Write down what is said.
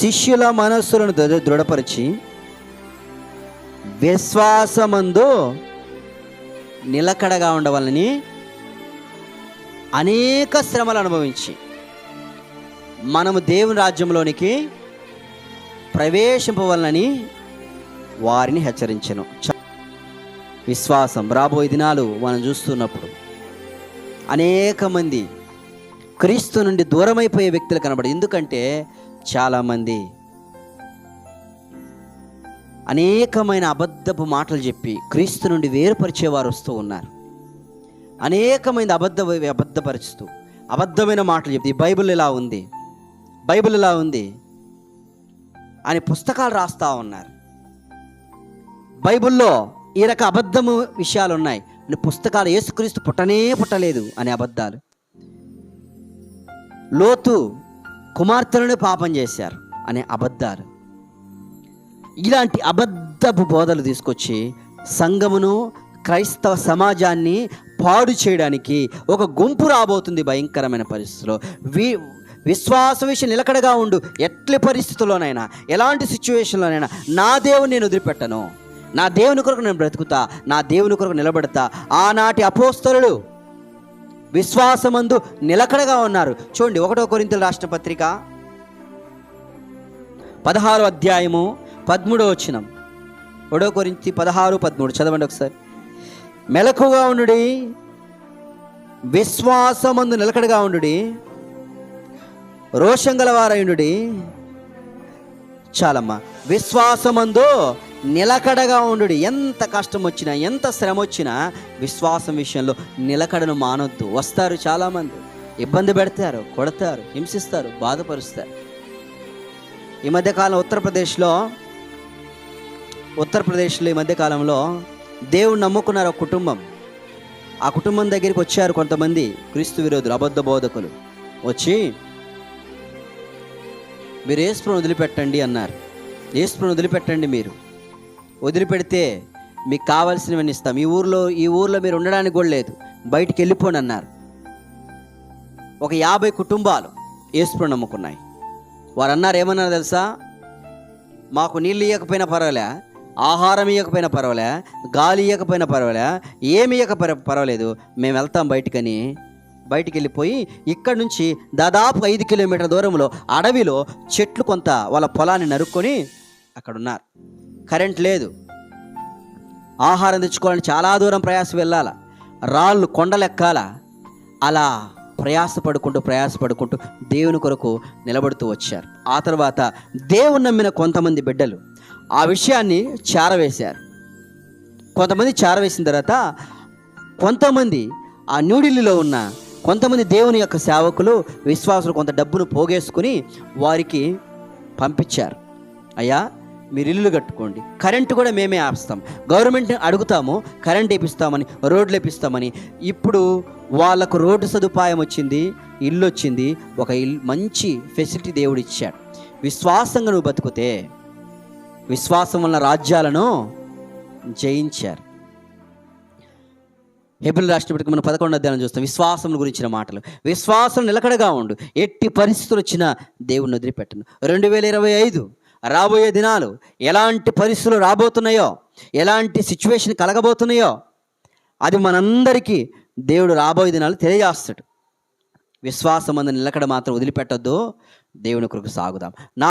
శిష్యుల మనస్సులను దృఢ- దృఢపరిచి విశ్వాసమందు నిలకడగా ఉండవాలని అనేక శ్రమలు అనుభవించి మనము దేవుని రాజ్యంలోనికి ప్రవేశింపవలనని వారిని హెచ్చరించను. చ- విశ్వాసం. రాబోయే దినాలు మనం చూస్తున్నప్పుడు అనేక మంది క్రీస్తు నుండి దూరమైపోయే వ్యక్తులు కనబడి ఎందుకంటే చాలామంది అనేకమైన అబద్ధపు మాటలు చెప్పి క్రీస్తు నుండి వేరుపరిచేవారు వస్తూ ఉన్నారు. అనేకమైన అబద్ధ అబద్ధపరుస్తూ అబద్ధమైన మాటలు చెప్తే బైబిల్ ఇలా ఉంది బైబిల్ ఇలా ఉంది అని పుస్తకాలు రాస్తూ ఉన్నారు. బైబిల్లో ఈ రక అబద్ధము విషయాలు ఉన్నాయి. అని పుస్తకాలు యేసుక్రీస్తు పుట్టనే పుట్టలేదు అనే అబద్ధాలు. లోతు కుమార్తెలను పాపం చేశారు అనే అబద్ధాలు. ఇలాంటి అబద్ధపు బోధలు తీసుకొచ్చి సంఘమును క్రైస్తవ సమాజాన్ని పాడు చేయడానికి ఒక గుంపు రాబోతుంది భయంకరమైన పరిస్థితిలో. వి విశ్వాస విషయం నిలకడగా ఉండు. ఎట్ల పరిస్థితుల్లోనైనా ఎలాంటి సిచ్యువేషన్లోనైనా నా దేవుని నేను వదిలిపెట్టను. నా దేవుని కొరకు నేను బ్రతుకుతా నా దేవుని కొరకు నిలబెడతా. ఆనాటి అపోస్తలుడు విశ్వాసమందు నిలకడగా ఉన్నారు. చూడండి ఒకటో కొరింతలు రాష్ట్ర పత్రిక పదహారు అధ్యాయము పదమూడో వచ్చినం ఒకటో కొరింతి పదహారు పదమూడు. చదవండి ఒకసారి. మెలకుగా ఉండుడి విశ్వాసమందు నిలకడగా ఉండుడి రోషం గలవారైండుడి చాలమ్మా విశ్వాసమందు నిలకడగా ఉండు ఎంత కష్టం వచ్చినా ఎంత శ్రమ వచ్చినా విశ్వాసం విషయంలో నిలకడను మానొద్దు. వస్తారు చాలామంది. ఇబ్బంది పెడతారు కొడతారు హింసిస్తారు బాధపరుస్తారు. ఈ మధ్యకాలం ఉత్తరప్రదేశ్లో ఉత్తరప్రదేశ్లో ఈ మధ్యకాలంలో దేవుడు నమ్ముకున్నారు ఒక కుటుంబం. ఆ కుటుంబం దగ్గరికి వచ్చారు కొంతమంది క్రీస్తు విరోధులు అబద్ధ బోధకులు వచ్చి మీరు ఏసుప్రను వదిలిపెట్టండి అన్నారు. ఏసుప్రను వదిలిపెట్టండి మీరు. వదిలిపెడితే మీకు కావాల్సినవన్నీ ఇస్తాం. ఈ ఊర్లో ఈ ఊర్లో మీరు ఉండడానికి కూడా లేదు. బయటికి వెళ్ళిపోండి అన్నారు. ఒక యాభై కుటుంబాలు ఏసుప్రను నమ్ముకున్నాయి. వారు అన్నారు ఏమన్నారు తెలుసా? మాకు నీళ్ళు ఇవ్వకపోయినా పర్వాలే ఆహారం ఇవ్వకపోయినా పర్వాలే గాలి ఇవ్వకపోయినా పర్వాలే ఏమి ఇవ్వక పర్వాలేదు. మేము వెళ్తాం బయటికని బయటికి వెళ్ళిపోయి ఇక్కడ నుంచి దాదాపు ఐదు కిలోమీటర్ల దూరంలో అడవిలో చెట్లు కొంత వాళ్ళ పొలాన్ని నరుక్కొని అక్కడ ఉన్నారు కరెంట్ లేదు. ఆహారం తెచ్చుకోవాలని చాలా దూరం ప్రయాస వెళ్ళాల? రాళ్ళు కొండలెక్కాల? అలా ప్రయాసపడుకుంటూ ప్రయాసపడుకుంటూ దేవుని కొరకు నిలబడుతూ వచ్చారు. ఆ తర్వాత దేవుని నమ్మిన కొంతమంది బిడ్డలు ఆ విషయాన్ని చారవేశారు. కొంతమంది చారవేసిన తర్వాత కొంతమంది ఆ న్యూఢిల్లీలో ఉన్న కొంతమంది దేవుని యొక్క సేవకులు విశ్వాసులు కొంత డబ్బును పోగేసుకుని వారికి పంపించారు. అయ్యా మీరు ఇల్లు కట్టుకోండి. కరెంటు కూడా మేమే ఆపిస్తాం. గవర్నమెంట్ని అడుగుతాము కరెంట్ వేపిస్తామని రోడ్లు వేపిస్తామని. ఇప్పుడు వాళ్ళకు రోడ్డు సదుపాయం వచ్చింది ఇల్లు వచ్చింది ఒక ఇల్లు మంచి ఫెసిలిటీ దేవుడు ఇచ్చాడు. విశ్వాసంగా నువ్వు బతికితే విశ్వాసం వల్ల రాజ్యాలను జయించారు. హెబిల్ రాష్ట్రపతికి మనం పదకొండు అధ్యాయం చూస్తాం. విశ్వాసం గురించిన మాటలు. విశ్వాసం నిలకడగా ఉండు. ఎట్టి పరిస్థితులు వచ్చినా దేవుడిని వదిలిపెట్టను. రెండు వేల ఇరవై ఐదు రాబోయే దినాలు ఎలాంటి పరిస్థితులు రాబోతున్నాయో ఎలాంటి సిచ్యువేషన్ కలగబోతున్నాయో అది మనందరికీ దేవుడు రాబోయే దినాలు తెలియజేస్తాడు. విశ్వాసం అందు నిలకడ మాత్రం వదిలిపెట్టద్దు. దేవుని కొరకు సాగుదాం. నా